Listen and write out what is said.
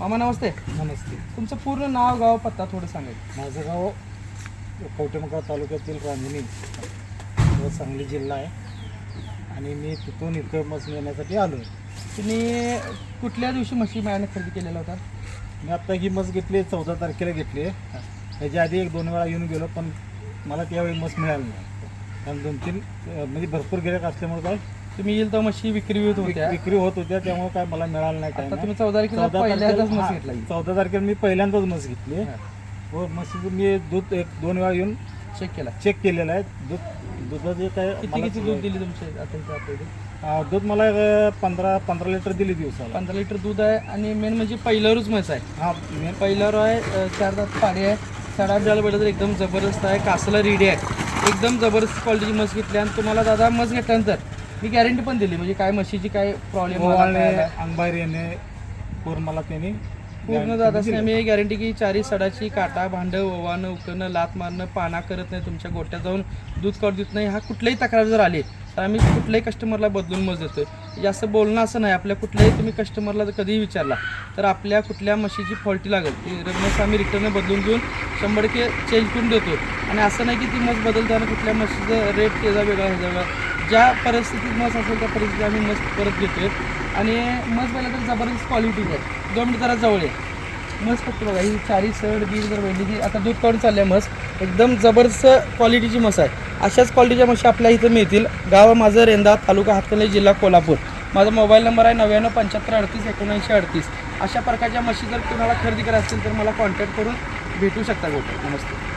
मामा नमस्ते. नमस्ते. तुमचं पूर्ण नाव गाव पत्ता थोडं सांगायचं माझं गाव कवटेमंगळ तालुक्यातील रांजणी. व सांगली जिल्हा आहे. आणि मी तिथून इथं मस नेण्यासाठी आलो तुम्ही कुठल्या दिवशी म्हशी मायाने खरेदी केलेला होता? मी आत्ता ही मस घेतली चौदा तारखेला घेतली. त्याच्या आधी एक दोन वेळा येऊन गेलो पण मला त्यावेळी मस मिळाली नाही. कारण दोन तीन म्हणजे भरपूर गिऱ्हाईक असल्यामुळे काय तुम्ही येईल तर म्हशी विक्री होत होत्या. विक- विक्री होत होत्या त्यामुळे काय मला मिळालं नाही काय आता. तुम्ही चौदा तारखेला चौदा पहिल्यांदाच म्हस हा, घेतला चौदा तारखेला मी पहिल्यांदाच मस घेतली. हा. व म्हशीचं मी दूध एक दोन वेळा येऊन चेक केला. चेक केलेलं आहे. दूध दुधाचे काय किती किती दूध दिली तुमच्या आता दूध मला पंधरा पंधरा लिटर दिली दिवसाला. पंधरा लिटर दूध आहे आणि मेन म्हणजे पहिल्यावरच म्हैस आहे. हा मेन पहिल्यावर आहे चार दात पाडी आहे. सडा द्यायला भेटलं तर एकदम जबरदस्त आहे कासला रेडी आहे. एकदम जबरदस्त क्वालिटीची मस घेतली आणि तुम्हाला दादा मस घेतल्यानंतर मी गॅरंटी पण दिली. म्हणजे काय म्हशीची काय प्रॉब्लेम अंगबाहेर येणे त्यांनी पूर्ण दादा मी गॅरंटी की चारी सडाची काटा भांडं ओवानं उकरणं लात मारणं पाना करत नाही तुमच्या गोट्यात जाऊन दूध काढून देत नाही. हा कुठल्याही तक्रार जर आली तर आम्ही कुठल्याही कस्टमरला बदलून मत देतोय जास्त बोलणं असं नाही. आपल्या कुठल्याही तुम्ही कस्टमरला जर कधीही विचारला तर आपल्या कुठल्या म्हशीची फॉल्टी लागेल. ती मस आम्ही रिटर्न बदलून देऊन शंभर टक्के चेंज करून देतो आणि असं नाही की ती मस बदलताना कुठल्या म्हशीचं रेट त्याचा वेगळा ह्याचा वेगळा. ज्या परिस्थितीत मस असेल त्या परिस्थितीत आम्ही मस परत घेतोय. आणि मस पहिला तर जबरदस्त क्वालिटी आहे. दोन मिनिट जरा जवळ आहे मस फक्त बघा ही चारी सड बीड जर वेळली की आता दूध काढून चाललं आहे मस. एकदम जबरदस्त क्वालिटीची मस आहे. अशाच क्वालिटीच्या म्हशी आपल्या इथं मिळतील. गाव माझं रेंदा तालुका हातकले जिल्हा कोल्हापूर. माझा मोबाईल नंबर आहे नव्याण्णव पंच्याहत्तर अडतीस एकोणऐंशी अडतीस. अशा प्रकारच्या म्हशी जर तुम्हाला खरेदी करायला असेल तर मला कॉन्टॅक्ट करून भेटू शकता गोटे नमस्ते.